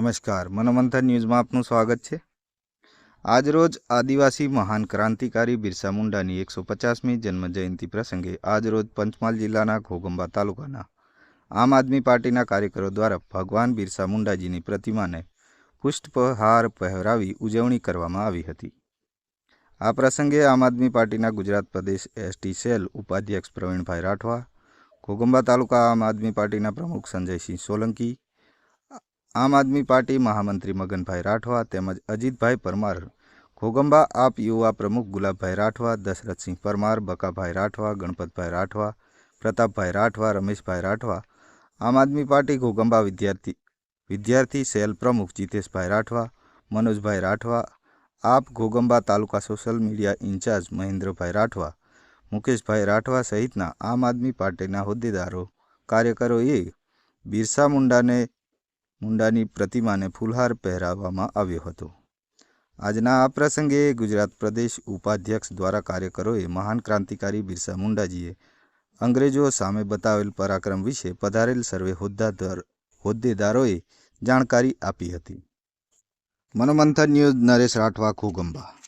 નમસ્કાર. મનોમંથન ન્યૂઝમાં આપનું સ્વાગત છે. આજરોજ આદિવાસી મહાન ક્રાંતિકારી બિરસા મુંડાની એકસો પચાસમી જન્મજયંતિ પ્રસંગે આજરોજ પંચમહાલ જિલ્લાના ઘોગંબા તાલુકાના આમ આદમી પાર્ટીના કાર્યકરો દ્વારા ભગવાન બિરસા મુંડાજીની પ્રતિમાને પુષ્પહાર પહેરાવી ઉજવણી કરવામાં આવી હતી. આ પ્રસંગે આમ આદમી પાર્ટીના ગુજરાત પ્રદેશ એસટી સેલ ઉપાધ્યક્ષ પ્રવીણભાઈ રાઠવા, ઘોગંબા તાલુકા આમ આદમી પાર્ટીના પ્રમુખ સંજયસિંહ સોલંકી આમ આદમી પાર્ટી મહામંત્રી મગનભાઈ રાઠવા તેમજ અજીતભાઈ પરમાર, ઘોગંબા આપ યુવા પ્રમુખ ગુલાબભાઈ રાઠવા, દશરથસિંહ પરમાર, બકાભાઈ રાઠવા, ગણપતભાઈ રાઠવા, પ્રતાપભાઈ રાઠવા, રમેશભાઈ રાઠવા, આમ આદમી પાર્ટી ઘોગંબા વિદ્યાર્થી વિદ્યાર્થી સેલ પ્રમુખ જીતેશભાઈ રાઠવા, મનોજભાઈ Rathwa, AAP Ghoghamba taluka social media incharge મહેન્દ્રભાઈ રાઠવા, મુકેશભાઈ રાઠવા સહિતના આમ આદમી પાર્ટીના હોદ્દેદારો, કાર્યકરોએ બિરસા મુંડાને મુંડાની પ્રતિમાને ફૂલહાર પહેરાવવામાં આવ્યો હતો. આજના આ પ્રસંગે ગુજરાત પ્રદેશ ઉપાધ્યક્ષ દ્વારા કાર્યકરોએ મહાન ક્રાંતિકારી બિરસા મુંડાજીએ અંગ્રેજો સામે બતાવેલ પરાક્રમ વિશે પધારેલ સર્વે હોદ્દાદાર હોદ્દેદારોએ જાણકારી આપી હતી. મનોમંથન ન્યૂઝ નરેશ રાઠવા ઘોગંબા